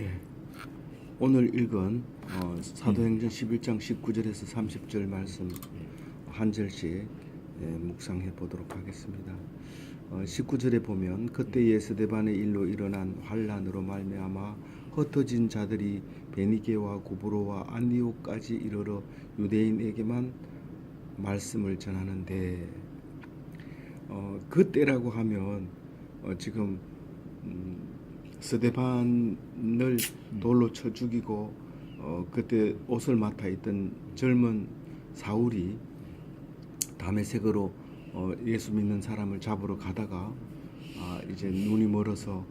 예. 오늘 읽은 어, 사도행전 11장 19절에서 30절 말씀 한 절씩 예, 묵상해 보도록 하겠습니다. 어, 19절에 보면 그때 예스데반의 일로 일어난 환란으로 말미암아 흩어진 자들이 베니게와 구브로와 안디오까지 이르러 유대인에게만 말씀을 전하는데 어, 그때라고 하면 어, 지금 음, 스데반을 돌로 쳐 죽이고 어, 그때 옷을 맡아 있던 젊은 사울이 다메섹으로 어, 예수 믿는 사람을 잡으러 가다가 아, 이제 눈이 멀어서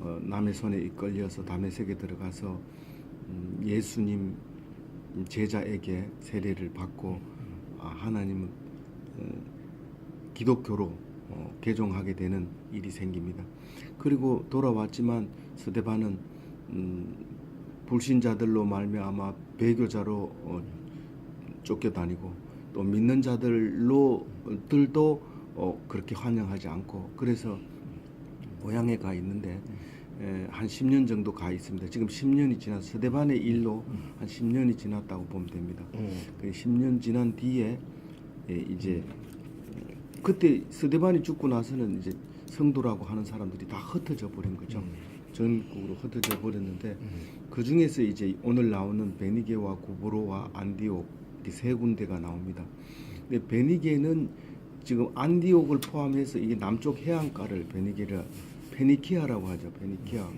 어, 남의 손에 이끌려서 다메섹에 들어가서 음, 예수님 제자에게 세례를 받고 아, 하나님은 어, 기독교로 어, 개종하게 되는 일이 생깁니다. 그리고 돌아왔지만 스데반은 음, 불신자들로 말미암아 배교자로 어, 쫓겨다니고 또 믿는 자들로 들도 어, 그렇게 환영하지 않고 그래서 고향에 가 있는데 에, 한 10년 정도 가 있습니다. 지금 10년이 지나서 스데반의 일로 한 10년이 지났다고 보면 됩니다. 그 10년 지난 뒤에 예, 이제 그때 스데반이 죽고 나서는 이제 성도라고 하는 사람들이 다 흩어져 버린 거죠. 전국으로 흩어져 버렸는데 그 중에서 이제 오늘 나오는 베니게와 구브로와 안디옥 이세 군데가 나옵니다. 근데 베니게는 지금 안디옥을 포함해서 이게 남쪽 해안가를 베니게를 페니키아라고 하죠. 페니키아.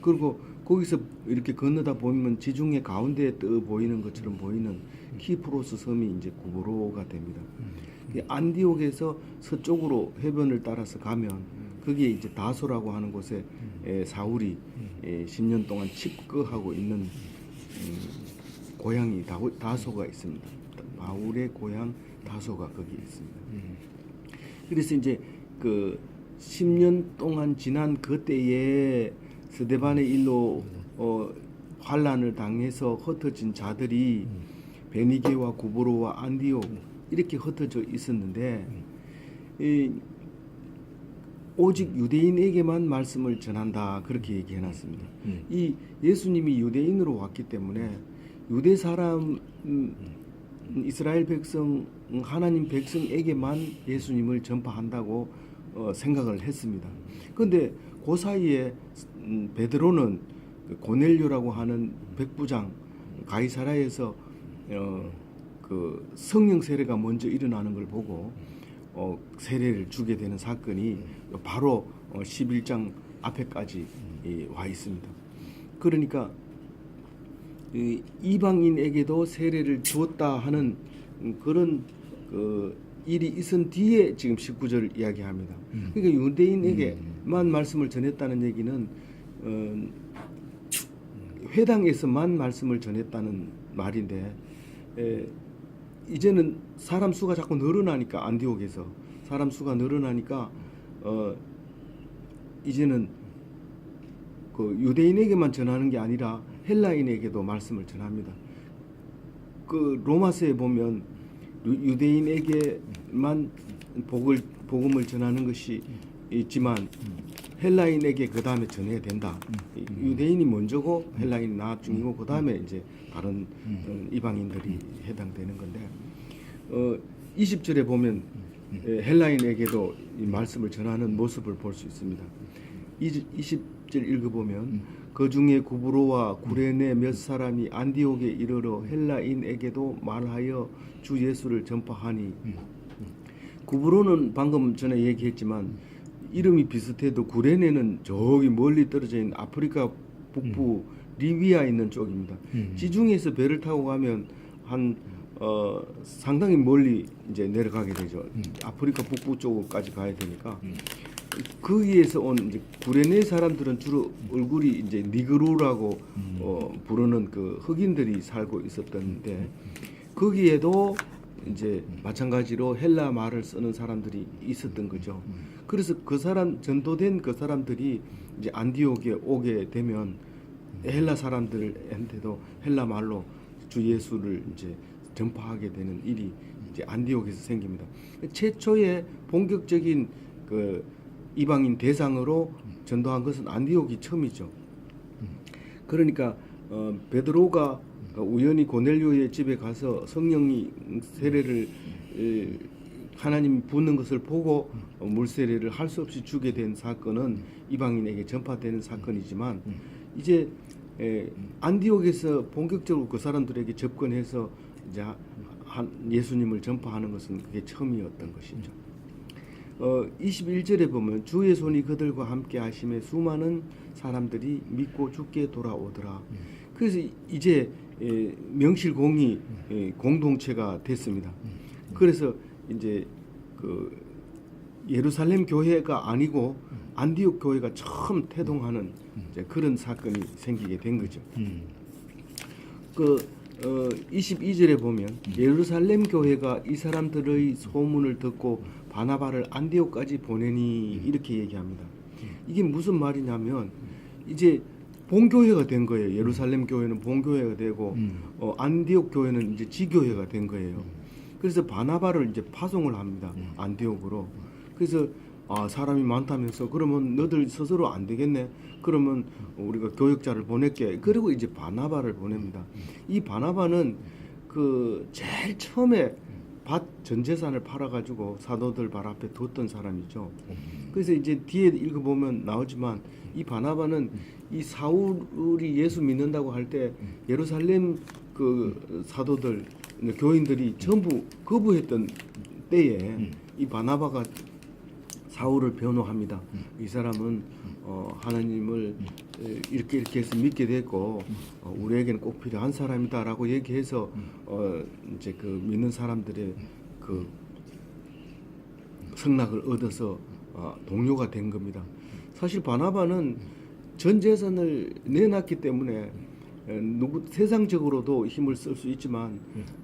그리고 거기서 이렇게 건너다 보면 지중해 가운데에 떠 보이는 것처럼 보이는 키프로스 섬이 이제 구브로가 됩니다. 이 안디옥에서 서쪽으로 해변을 따라서 가면 거기에 이제 다소라고 하는 곳에 에, 사울이 에, 10년 동안 칩거하고 있는 음, 고향이 다, 다소가 있습니다. 바울의 고향 다소가 거기 있습니다. 그래서 이제 그 10년 동안 지난 그때에 스데반의 일로 어, 환란을 당해서 흩어진 자들이 베니게와 구브로와 안디옥 이렇게 흩어져 있었는데 이, 오직 유대인에게만 말씀을 전한다 그렇게 얘기해 놨습니다. 이 예수님이 유대인으로 왔기 때문에 유대 사람 음, 이스라엘 백성 음, 하나님 백성에게만 예수님을 전파한다고 어, 생각을 했습니다. 그런데 그 사이에 음, 베드로는 그 고넬료라고 하는 백부장 가이사라에서 어, 그 성령 세례가 먼저 일어나는 걸 보고 어, 세례를 주게 되는 사건이 바로 어, 11장 앞에까지 이, 와 있습니다. 그러니까 이 이방인에게도 세례를 주었다 하는 음, 그런 그 일이 있은 뒤에 지금 19절 이야기합니다. 그러니까 유대인에게만 말씀을 전했다는 얘기는 어, 회당에서만 말씀을 전했다는 말인데 에, 이제는 사람 수가 자꾸 늘어나니까 안디옥에서 사람 수가 늘어나니까 어, 이제는 그 유대인에게만 전하는 게 아니라 헬라인에게도 말씀을 전합니다. 그 로마서에 보면 유- 유대인에게만 복을 복음을 전하는 것이 있지만 헬라인에게 그 다음에 전해야 된다. 유대인이 먼저고 헬라인이 나중이고 그 다음에 이제 다른 어, 이방인들이 해당되는 건데 어, 20절에 보면 에, 헬라인에게도 이 말씀을 전하는 모습을 볼 수 있습니다. 20절 읽어보면 그 중에 구브로와 구레네 몇 사람이 안디옥에 이르러 헬라인에게도 말하여 주 예수를 전파하니. 구브로는 방금 전에 얘기했지만 이름이 비슷해도 구레네는 저기 멀리 떨어져 있는 아프리카 북부 리비아 있는 쪽입니다. 지중해에서 배를 타고 가면 한 어, 상당히 멀리 이제 내려가게 되죠. 아프리카 북부 쪽까지 가야 되니까. 거기에서 온 이제 구레네 사람들은 주로 얼굴이 이제 니그루라고 어, 부르는 그 흑인들이 살고 있었던데 거기에도 이제 마찬가지로 헬라 말을 쓰는 사람들이 있었던 거죠. 그래서 그 사람 전도된 그 사람들이 이제 안디옥에 오게 되면 헬라 사람들한테도 헬라 말로 주 예수를 이제 전파하게 되는 일이 이제 안디옥에서 생깁니다. 최초의 본격적인 그 이방인 대상으로 전도한 것은 안디옥이 처음이죠. 그러니까 어, 베드로가 우연히 고넬료의 집에 가서 성령이 세례를 에, 하나님 붓는 것을 보고 어, 물세례를 할 수 없이 주게 된 사건은 이방인에게 전파되는 사건이지만 이제 에, 안디옥에서 본격적으로 그 사람들에게 접근해서 이제 한 예수님을 전파하는 것은 그게 처음이었던 것이죠. 어, 21절에 보면 주의 손이 그들과 함께 하심에 수많은 사람들이 믿고 죽게 돌아오더라. 그래서 이제 에, 명실공히 에, 공동체가 됐습니다. 그래서 이제 그 예루살렘 교회가 아니고 안디옥 교회가 처음 태동하는 이제 그런 사건이 생기게 된 거죠. 음. 그 어, 22절에 보면 예루살렘 교회가 이 사람들의 소문을 듣고 바나바를 안디옥까지 보내니 이렇게 얘기합니다. 이게 무슨 말이냐면 이제 본교회가 된 거예요. 예루살렘 교회는 본교회가 되고 음. 어, 안디옥 교회는 이제 지교회가 된 거예요. 그래서 바나바를 이제 파송을 합니다. 안디옥으로. 그래서 아 사람이 많다면서 그러면 너들 스스로 안 되겠네. 그러면 우리가 교역자를 보낼게. 그리고 이제 바나바를 보냅니다. 이 바나바는 그 제일 처음에 밭 전 재산을 팔아가지고 사도들 발 앞에 뒀던 사람이죠. 그래서 이제 뒤에 읽어보면 나오지만 이 바나바는 이 사울이 예수 믿는다고 할 때 예루살렘 그 사도들 교인들이 전부 거부했던 때에 이 바나바가 사울을 변호합니다. 이 사람은 어, 하나님을 에, 이렇게 이렇게 해서 믿게 됐고 어, 우리에게는 꼭 필요한 사람이다라고 얘기해서 어, 이제 그 믿는 사람들의 그 승낙을 얻어서 어, 동료가 된 겁니다. 사실 바나바는 전 재산을 내놨기 때문에 에, 누구 세상적으로도 힘을 쓸 수 있지만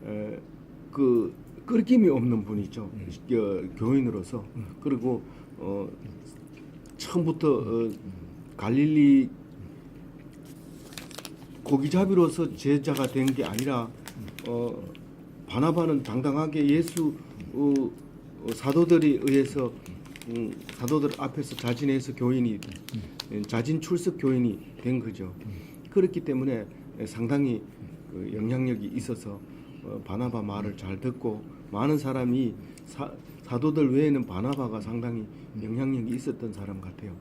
에, 그 끓김이 없는 분이죠. 어, 교인으로서. 그리고 어, 처음부터 어, 갈릴리 고기잡이로서 제자가 된 게 아니라 어, 바나바는 당당하게 예수 어, 어, 사도들이 의해서 음, 사도들 앞에서 자진해서 교인이 음, 자진 출석 교인이 된 거죠. 그렇기 때문에 상당히 그 영향력이 있어서 어, 바나바 말을 잘 듣고 많은 사람이 사, 사도들 외에는 바나바가 상당히 영향력이 있었던 사람 같아요.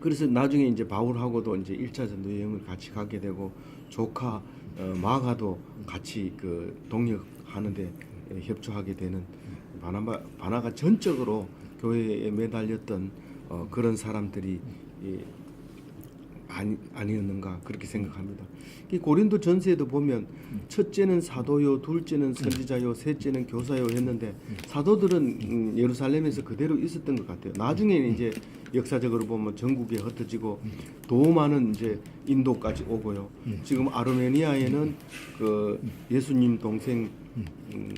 그래서 나중에 이제 바울하고도 이제 1차 전도 여행을 같이 가게 되고 조카 어, 마가도 같이 그 동역하는데 협조하게 되는 바나바 바나가 전적으로 교회에 매달렸던 어, 그런 사람들이 이, 아니, 아니었는가 그렇게 생각합니다. 이 고린도 전서에도 보면 첫째는 사도요, 둘째는 선지자요, 셋째는 교사요 했는데 사도들은 음, 예루살렘에서 그대로 있었던 것 같아요. 나중에는 이제 역사적으로 보면 전국에 흩어지고 도마는 이제 인도까지 오고요. 지금 아르메니아에는 그 예수님 동생 음,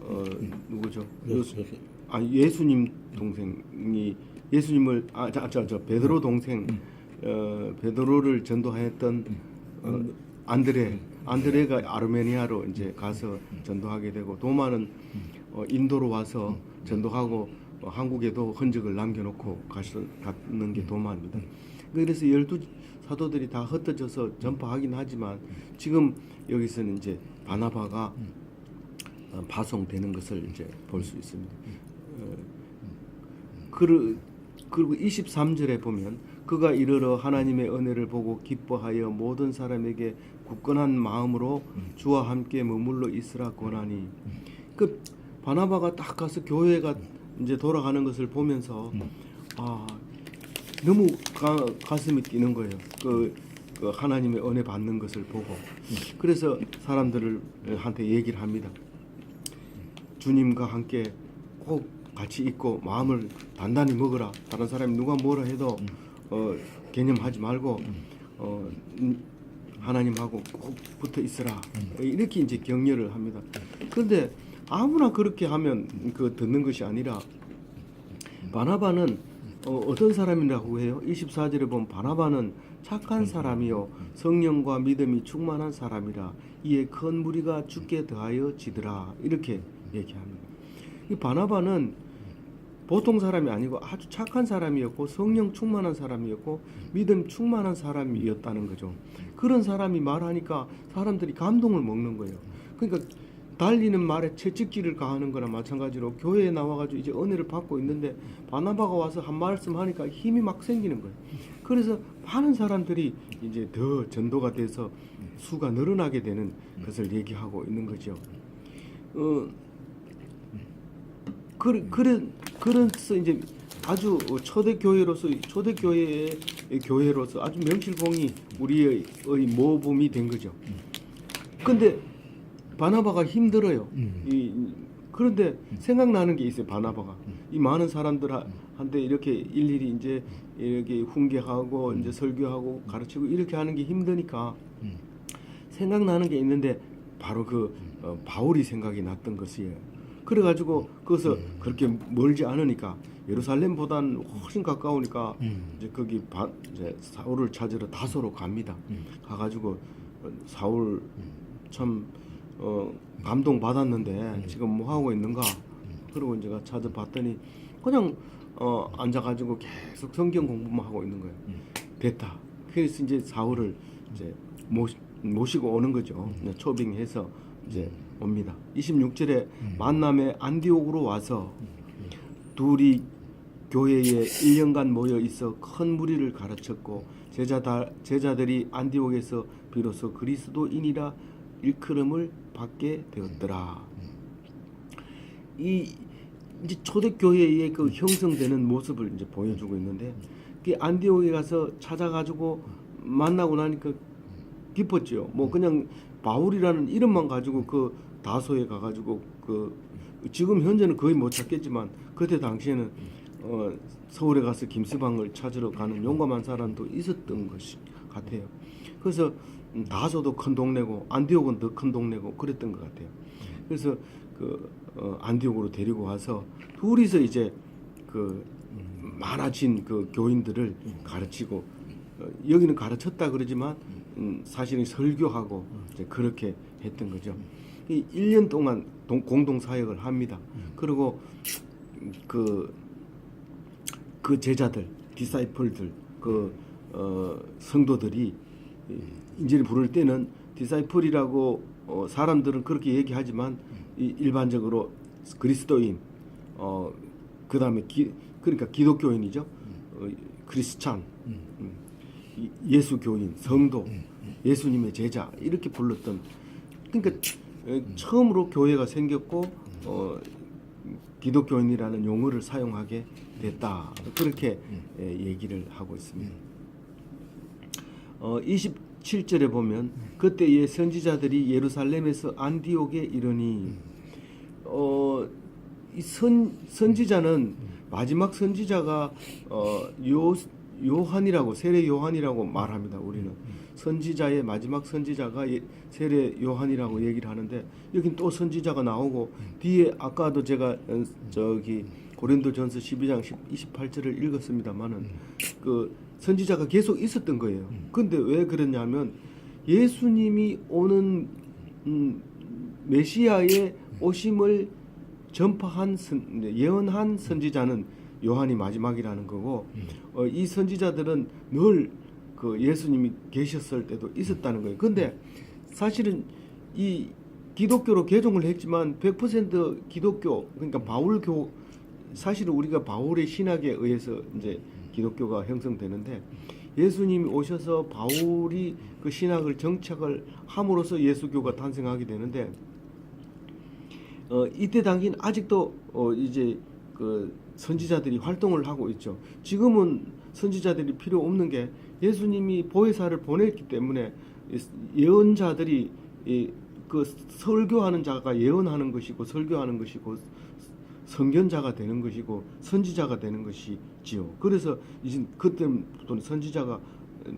어, 누구죠? 요새 아 예수님 동생이 예수님을 아저저 저, 베드로 동생 어, 베드로를 전도하였던 어, 안드레 안드레가 아르메니아로 이제 가서 전도하게 되고 도마는 어, 인도로 와서 전도하고 어, 한국에도 흔적을 남겨놓고 가서 갔는 게 도마입니다. 그래서 열두 사도들이 다 흩어져서 전파하긴 하지만 지금 여기서는 이제 바나바가 어, 파송되는 것을 이제 볼 수 있습니다. 어, 그리고 23절에 보면 그가 이르러 하나님의 은혜를 보고 기뻐하여 모든 사람에게 굳건한 마음으로 주와 함께 머물러 있으라 권하니 그 바나바가 딱 가서 교회가 이제 돌아가는 것을 보면서 아 너무 가, 가슴이 뛰는 거예요. 그, 그 하나님의 은혜 받는 것을 보고 그래서 사람들을 한테 얘기를 합니다. 주님과 함께 꼭 같이 있고 마음을 단단히 먹어라. 다른 사람이 누가 뭐라 해도 어, 개념하지 말고 어, 음, 하나님하고 꼭 붙어 있으라. 이렇게 이제 격려를 합니다. 그런데 아무나 그렇게 하면 그 듣는 것이 아니라 바나바는 어, 어떤 사람이라고 해요? 24절에 보면 바나바는 착한 사람이요 성령과 믿음이 충만한 사람이라 이에 큰 무리가 죽게 더하여 지더라 이렇게 얘기합니다. 이 바나바는 보통 사람이 아니고 아주 착한 사람이었고 성령 충만한 사람이었고 믿음 충만한 사람이었다는 거죠. 그런 사람이 말하니까 사람들이 감동을 먹는 거예요. 그러니까 달리는 말에 채찍질을 가하는 거나 마찬가지로 교회에 나와가지고 이제 은혜를 받고 있는데 바나바가 와서 한 말씀 하니까 힘이 막 생기는 거예요. 그래서 많은 사람들이 이제 더 전도가 돼서 수가 늘어나게 되는 것을 얘기하고 있는 거죠. 어, 그, 그런 그래서 이제 아주 초대 교회로서 초대 교회의 교회로서 아주 명실공히 우리의 의 모범이 된 거죠. 근데 바나바가 힘들어요. 이, 그런데 생각나는 게 있어요. 바나바가 이 많은 사람들한테 이렇게 일일이 이제 이렇게 훈계하고 이제 설교하고 가르치고 이렇게 하는 게 힘드니까 생각나는 게 있는데 바로 그 어, 바울이 생각이 났던 것이에요. 그래가지고 거기서 그렇게 멀지 않으니까 예루살렘보다는 훨씬 가까우니까 이제 거기 바, 이제 사울을 찾으러 다소로 갑니다. 가가지고 어, 사울 참 어, 감동 받았는데 지금 뭐 하고 있는가? 그러고 제가 찾아봤더니 그냥 어, 앉아가지고 계속 성경 공부만 하고 있는 거예요. 됐다. 그래서 이제 사울을 이제 모시, 모시고 오는 거죠. 이제 초빙해서 이제 옵니다. 26절에 만남에 안디옥으로 와서 둘이 교회에 1년간 모여 있어 큰 무리를 가르쳤고 제자다, 제자들이 안디옥에서 비로소 그리스도인이라 일컬음을 받게 되었더라. 이 이제 초대교회의 그 형성되는 모습을 이제 보여주고 있는데 그 안디옥에 가서 찾아가지고 만나고 나니까 기뻤죠. 뭐 그냥 바울이라는 이름만 가지고 그 다소에 가가지고 그 지금 현재는 거의 못 찾겠지만 그때 당시에는 어 서울에 가서 김서방을 찾으러 가는 용감한 사람도 있었던 것이 같아요. 그래서 음, 다소도 큰 동네고 안디옥은 더 큰 동네고 그랬던 것 같아요. 그래서 그 어, 안디옥으로 데리고 와서 둘이서 이제 그 많아진 그 교인들을 가르치고 어, 여기는 가르쳤다 그러지만 음, 사실은 설교하고 이제 그렇게 했던 거죠. 이 1년 동안 동, 공동 사역을 합니다. 그리고 그, 그 제자들, 디사이플들, 그 어, 성도들이 이 인지를 부를 때는 디사이플이라고 어, 사람들은 그렇게 얘기하지만 이 일반적으로 그리스도인, 어, 그 다음에 기, 그러니까 기독교인이죠. 어, 크리스찬, 음, 이- 예수 교인, 성도, 예수님의 제자 이렇게 불렀던 그러니까 에, 처음으로 교회가 생겼고 어, 기독교인이라는 용어를 사용하게 됐다. 그렇게 에, 얘기를 하고 있습니다. 어, 27절에 보면 그때의 선지자들이 예루살렘에서 안디옥에 이르니 어, 이 선, 선지자는 마지막 선지자가 어, 요, 요한이라고 세례 요한이라고 말합니다. 우리는 선지자의 마지막 선지자가 예- 세례 요한이라고 얘기를 하는데 여긴 또 선지자가 나오고 뒤에 아까도 제가 어, 저기 고린도전서 12장 28절을 읽었습니다만은 그 선지자가 계속 있었던 거예요. 근데 왜 그랬냐면 예수님이 오는 음, 메시아의 오심을 전파한 선, 예언한 선지자는 요한이 마지막이라는 거고 어, 이 선지자들은 늘 그 예수님이 계셨을 때도 있었다는 거예요. 근데 사실은 이 기독교로 개종을 했지만 100% 기독교 그러니까 바울교 사실은 우리가 바울의 신학에 의해서 이제 기독교가 형성되는데 예수님이 오셔서 바울이 그 신학을 정착을 함으로써 예수교가 탄생하게 되는데 어, 이때 당시는 아직도 어, 이제 그 선지자들이 활동을 하고 있죠. 지금은 선지자들이 필요 없는 게 예수님이 보혜사를 보냈기 때문에 이 예언자들이 이, 그 설교하는 자가 예언하는 것이고 설교하는 것이고 선견자가 되는 것이고 선지자가 되는 것이지요. 그래서 이제 그때부터 선지자가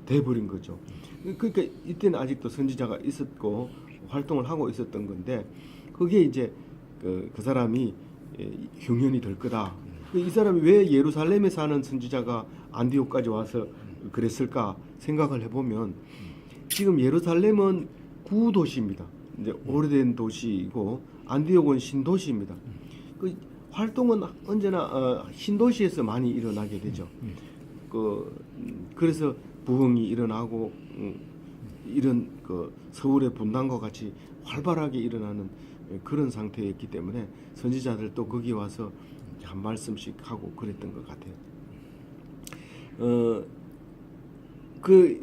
돼버린 거죠. 그러니까 이때는 아직도 선지자가 있었고 활동을 하고 있었던 건데 그게 이제 그, 그 사람이 예, 흉년이 될 거다. 그이 사람이 왜 예루살렘에 사는 선지자가 안디옥까지 와서 그랬을까 생각을 해보면 지금 예루살렘은 구도시입니다. 이제 오래된 도시이고 안디옥은 신도시입니다. 그 활동은 언제나 어, 신도시에서 많이 일어나게 되죠. 그 음, 그래서 부흥이 일어나고 음, 이런 그 서울의 분당과 같이 활발하게 일어나는 그런 상태였기 때문에 선지자들도 거기 와서 한 말씀씩 하고 그랬던 것 같아요. 어 그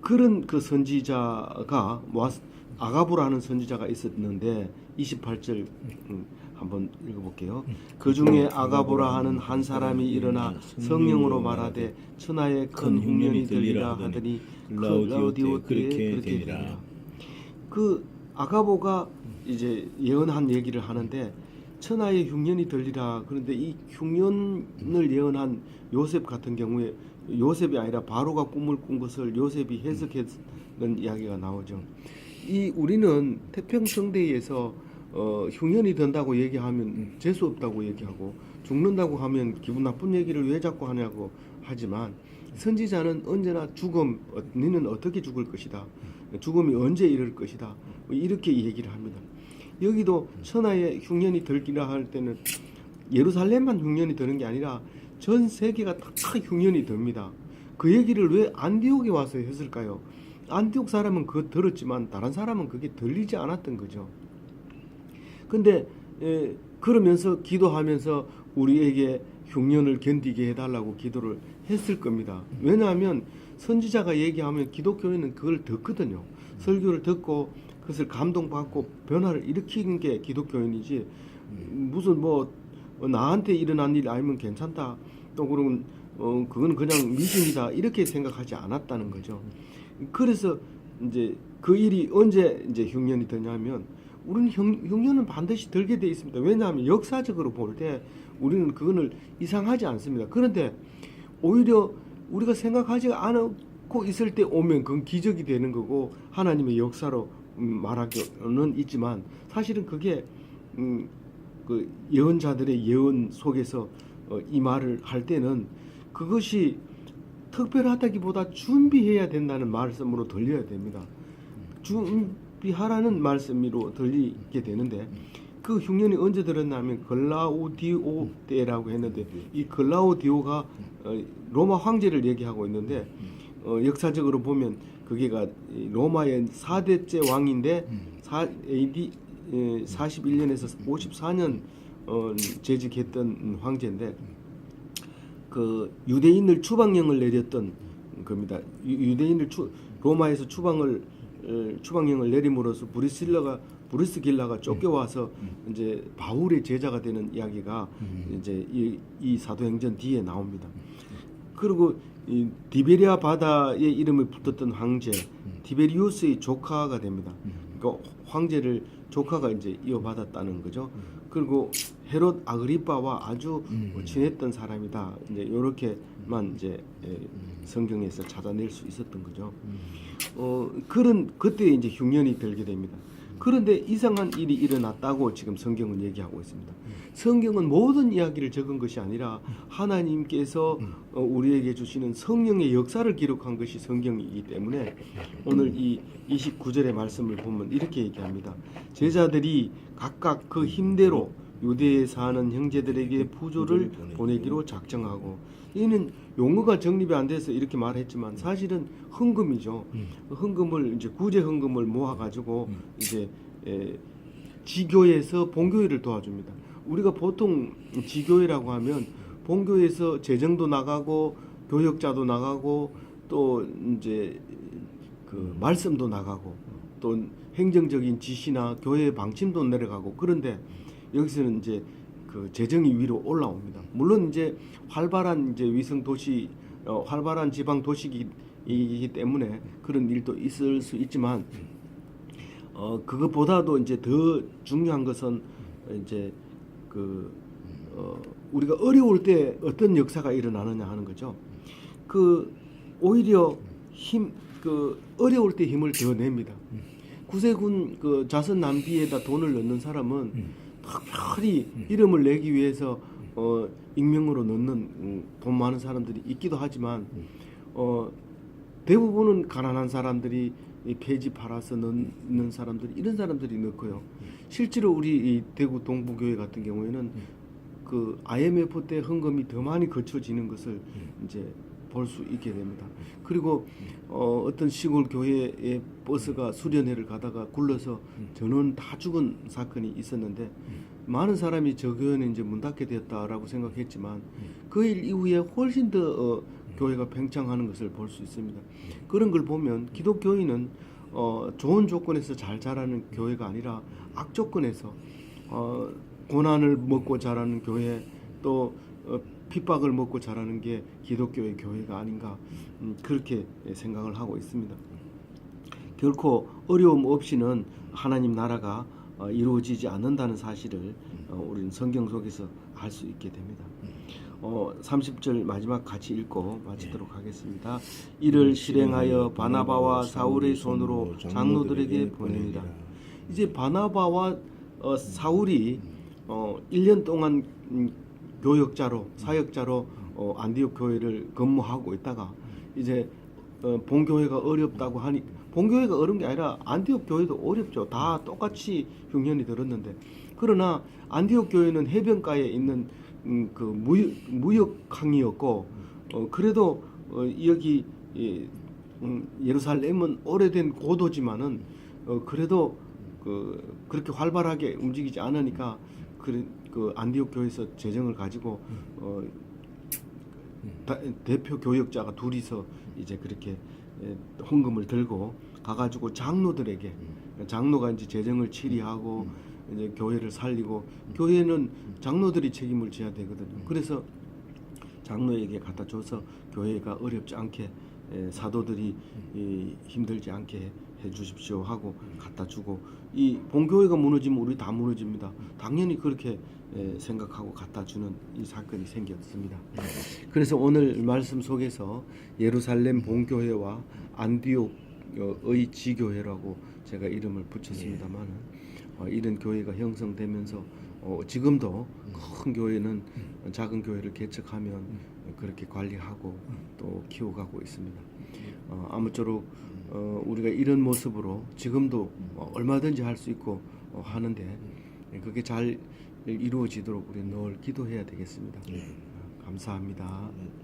그런 그 선지자가 와 아가부라는 선지자가 있었는데 28절 음, 한번 읽어볼게요. 그 중에 아가보라 하는 한 사람이 일어나 성령으로 말하되 천하에 큰 흉년이 들리라 하더니 라우디오 때 그렇게. 되니라. 그 아가보가 이제 예언한 얘기를 하는데 천하에 흉년이 들리라 그런데 이 흉년을 예언한 요셉 같은 경우에 요셉이 아니라 바로가 꿈을 꾼 것을 요셉이 해석했는 이야기가 나오죠. 이 우리는 태평성대에서 어, 흉년이 든다고 얘기하면 재수 없다고 얘기하고 죽는다고 하면 기분 나쁜 얘기를 왜 자꾸 하냐고 하지만 선지자는 언제나 죽음 어, 너는 어떻게 죽을 것이다 죽음이 언제 이럴 것이다. 뭐 이렇게 얘기를 합니다. 여기도 천하에 흉년이 들기라 할 때는 예루살렘만 흉년이 드는 게 아니라 전 세계가 다 흉년이 듭니다. 그 얘기를 왜 안디옥에 와서 했을까요? 안디옥 사람은 그거 들었지만 다른 사람은 그게 들리지 않았던 거죠. 근데 에, 그러면서 기도하면서 우리에게 흉년을 견디게 해달라고 기도를 했을 겁니다. 왜냐하면 선지자가 얘기하면 기독교인은 그걸 듣거든요. 설교를 듣고 그것을 감동받고 변화를 일으키는 게 기독교인이지 무슨 뭐 나한테 일어난 일 아니면 괜찮다 또 그러면 어 그건 그냥 미신이다 이렇게 생각하지 않았다는 거죠. 그래서 이제 그 일이 언제 이제 흉년이 되냐면 우리는 흉, 흉년은 반드시 들게 돼 있습니다. 왜냐하면 역사적으로 볼 때 우리는 그거를 이상하지 않습니다. 그런데 오히려 우리가 생각하지 않고 있을 때 오면 그건 기적이 되는 거고 하나님의 역사로 음, 말하기는 있지만 사실은 그게 음, 그 예언자들의 예언 속에서 어, 이 말을 할 때는 그것이 특별하다기보다 준비해야 된다는 말씀으로 들려야 됩니다. 준비하라는 말씀으로 들리게 되는데 그 흉년이 언제 들었냐면 글라우디오 때라고 했는데 이 글라우디오가 어, 로마 황제를 얘기하고 있는데 어, 역사적으로 보면 그게가 이 로마의 4대째 왕인데 4, AD 41년에서 54년 어, 재직했던 황제인데 그 유대인을 추방령을 내렸던 겁니다. 유- 유대인을 추, 로마에서 추방을 어, 추방령을 내림으로써 브리실라가 브리스길라가 쫓겨와서 이제 바울의 제자가 되는 이야기가 이제 이, 이 사도행전 뒤에 나옵니다. 그리고 이 디베리아 바다의 이름을 붙었던 황제 디베리우스의 조카가 됩니다. 그러니까 황제를 조카가 이제 이어받았다는 거죠. 그리고 헤롯 아그리빠와 아주 친했던 사람이다. 이제 이렇게만 이제 예, 성경에서 찾아낼 수 있었던 거죠. 어 그런 그때 이제 흉년이 들게 됩니다. 그런데 이상한 일이 일어났다고 지금 성경은 얘기하고 있습니다. 성경은 모든 이야기를 적은 것이 아니라 하나님께서 어, 우리에게 주시는 성령의 역사를 기록한 것이 성경이기 때문에 오늘 이 29절의 말씀을 보면 이렇게 얘기합니다. 제자들이 각각 그 힘대로 유대에 사는 형제들에게 부조를 보내기로 작정하고 이는 용어가 정립이 안 돼서 이렇게 말했지만 사실은 헌금이죠. 헌금을 이제 구제 헌금을 모아 가지고 이제 에, 지교에서 본교회를 도와줍니다. 우리가 보통 지교회라고 하면 본교에서 재정도 나가고 교역자도 나가고 또 이제 그 말씀도 나가고 또 행정적인 지시나 교회 방침도 내려가고 그런데 여기서는 이제 그 재정이 위로 올라옵니다. 물론 이제 활발한 이제 위성 도시 어, 활발한 지방 도시이기 때문에 그런 일도 있을 수 있지만 어 그것보다도 이제 더 중요한 것은 이제 그 어, 우리가 어려울 때 어떤 역사가 일어나느냐 하는 거죠. 그 오히려 힘 그 어려울 때 힘을 더 냅니다. 구세군 그 자선 낭비에다 돈을 넣는 사람은 특별히 이름을 내기 위해서 어 익명으로 넣는 음, 돈 많은 사람들이 있기도 하지만 어 대부분은 가난한 사람들이 이 폐지 팔아서 넣는 사람들이 이런 사람들이 넣고요. 실제로 우리 이 대구 동부교회 같은 경우에는 그 IMF 때 헌금이 더 많이 거쳐지는 것을 이제 볼 수 있게 됩니다. 그리고 어, 어떤 시골 교회의 버스가 수련회를 가다가 굴러서 전원 다 죽은 사건이 있었는데 많은 사람이 저 교회는 이제 문 닫게 되었다라고 생각했지만 그 일 이후에 훨씬 더 어, 교회가 팽창하는 것을 볼 수 있습니다. 그런 걸 보면 기독교인은 어, 좋은 조건에서 잘 자라는 교회가 아니라 악 조건에서 어, 고난을 먹고 자라는 교회 또 어, 핍박을 먹고 자라는 게 기독교의 교회가 아닌가 음, 그렇게 생각을 하고 있습니다. 결코 어려움 없이는 하나님 나라가 어, 이루어지지 않는다는 사실을 어, 우리는 성경 속에서 알 수 있게 됩니다. 어, 30절 마지막 같이 읽고 마치도록 하겠습니다. 이를 실행하여 바나바와 사울의 손으로 장로들에게 보냅니다. 이제 바나바와 어, 사울이 어, 1년 동안 음, 교역자로 사역자로 어, 안디옥 교회를 근무하고 있다가 이제 어, 본교회가 어렵다고 하니 본교회가 어려운 게 아니라 안디옥 교회도 어렵죠. 다 똑같이 흉년이 들었는데. 그러나 안디옥 교회는 해변가에 있는 음, 그 무역, 무역항이었고 어, 그래도 어, 여기 이, 음, 예루살렘은 오래된 고도지만은 어, 그래도 그 그렇게 활발하게 움직이지 않으니까 그, 그 안디옥 교회에서 재정을 가지고 어, 다- 대표 교역자가 둘이서 이제 그렇게 에, 헌금을 들고 가가지고 장로들에게 장로가 이제 재정을 치리하고 이제 교회를 살리고 교회는 장로들이 책임을 져야 되거든요. 그래서 장로에게 갖다 줘서 교회가 어렵지 않게 에, 사도들이 이, 힘들지 않게 해 주십시오 하고 갖다 주고 이 본교회가 무너지면 우리 다 무너집니다. 당연히 그렇게 에, 생각하고 갖다 주는 이 사건이 생겼습니다. 그래서 오늘 말씀 속에서 예루살렘 본교회와 안디옥의 지교회라고 제가 이름을 붙였습니다만 어, 이런 교회가 형성되면서 어, 지금도 큰 교회는 작은 교회를 개척하면 그렇게 관리하고 또 키워가고 있습니다. 어, 아무쪼록 어, 우리가 이런 모습으로 지금도 어, 얼마든지 할 수 있고 어, 하는데 그게 잘 이루어지도록 우리 늘 기도해야 되겠습니다. 어, 감사합니다. 네.